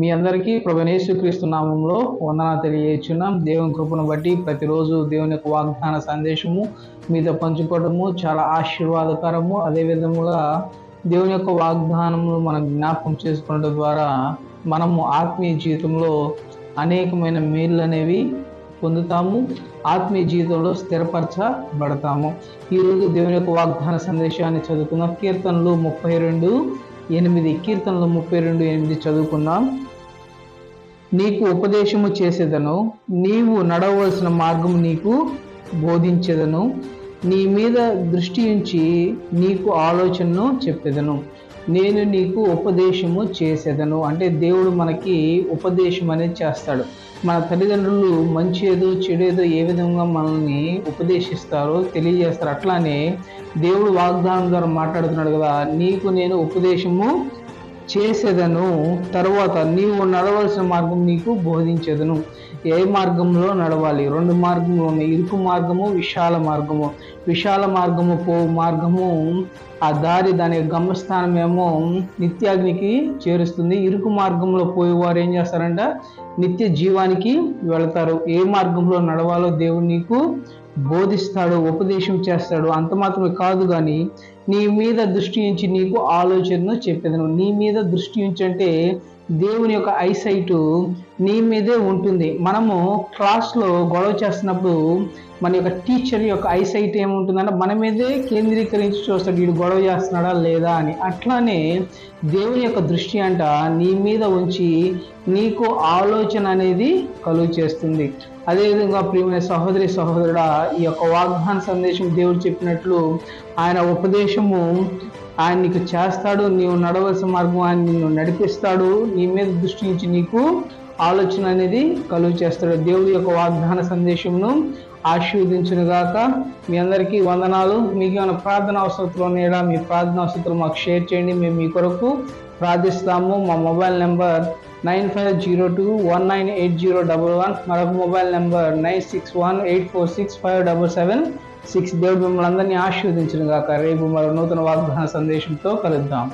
మీ అందరికీ క్రీస్తు నామంలో వందన తెలియచున్నాం దేవుని కృపను బట్టి ప్రతిరోజు దేవుని యొక్క వాగ్దాన సందేశము మీతో పంచుకోవడము చాలా ఆశీర్వాదకరము. అదే విధముగా దేవుని యొక్క వాగ్దానము మనం జ్ఞాపకం చేసుకోవడం ద్వారా మనము ఆత్మీయ జీవితంలో అనేకమైన మేళ్ళు అనేవి పొందుతాము ఆత్మీయ జీవితంలో స్థిరపరచబడతాము. ఈరోజు దేవుని యొక్క వాగ్దాన సందేశాన్ని చదువుకున్నాం కీర్తనలు ముప్పై రెండు ఎనిమిది కీర్తనలు ముప్పై రెండు ఎనిమిది చదువుకుందాం. నీకు ఉపదేశము చేసేదను నీవు నడవలసిన మార్గం నీకు బోధించేదను నీ మీద దృష్టి ఉంచి నీకు ఆలోచనను చెప్పేదను. నేను నీకు ఉపదేశము చేసేదను. అంటే దేవుడు మనకి ఉపదేశం అనేది చేస్తాడు. మన తల్లిదండ్రులు మంచి ఏదో చెడు ఏదో ఏ విధంగా మనల్ని ఉపదేశిస్తారో తెలియజేస్తారు. అట్లానే దేవుడు వాగ్దానం ద్వారా మాట్లాడుతున్నాడు కదా నీకు నేను ఉపదేశము చేసేదను తర్వాత నీవు నడవలసిన మార్గం నీకు బోధించేదను. ఏ మార్గంలో నడవాలి? రెండు మార్గములు ఉన్నాయి. ఇరుకు మార్గము విశాల మార్గము. విశాల మార్గము పో మార్గము ఆ దారి దాని గమ్యస్థానం ఏమో నిత్యాగ్నికి చేరుస్తుంది. ఇరుకు మార్గంలో పోయేవారు ఏం చేస్తారంట? నిత్య జీవానికి వెళతారు. ఏ మార్గంలో నడవాలో దేవుడు నీకు బోధిస్తాడు ఉపదేశం చేస్తాడు అంత మాత్రమే కాదు కానీ నీ మీద దృష్టి ఉంచి నీకు ఆలోచనను చెప్పేదను. నీ మీద దృష్టి ఉంచి అంటే దేవుని యొక్క ఐసైటు నీ మీదే ఉంటుంది. మనము క్లాస్లో గొడవ చేస్తున్నప్పుడు మన యొక్క టీచర్ యొక్క ఐసైట్ ఏముంటుందంటే మన మీదే కేంద్రీకరించి చూస్తాడు వీడు గొడవ చేస్తున్నాడా లేదా అని. అట్లానే దేవుని యొక్క దృష్టి అంట నీ మీద ఉంచి నీకు ఆలోచన అనేది కలుగు చేస్తుంది. అదేవిధంగా ప్రియమైన సహోదరి సహోదరుడా ఈ యొక్క వాగ్దాన సందేశం దేవుడు చెప్పినట్లు ఆయన ఉపదేశము ఆయన నీకు చేస్తాడు నీవు నడవలసిన మార్గం ఆయన నిన్ను నడిపిస్తాడు నీ మీద దృష్టి నుంచి నీకు ఆలోచన అనేది కలుగు చేస్తాడు. దేవుడి యొక్క వాగ్దాన సందేశంను ఆశీర్వదించునుగాక. మీ అందరికీ వందనాలు. మీకు ఏమైనా ప్రార్థన అవసరంలో ఉన్నాయా? మీ ప్రార్థన అవసరం మాకు షేర్ చేయండి. మేము మీ కొరకు ప్రార్థిస్తాము. మా mobile number nine five zero two one nine eight zero double one మరొక mobile number nine six one eight four six five double seven six దేవుడు మిమ్మల్ని అందరినీ ఆశీర్వదించిన గాక. రేపు మరో నూతన వాగ్దాన సందేశంతో కలుద్దాం.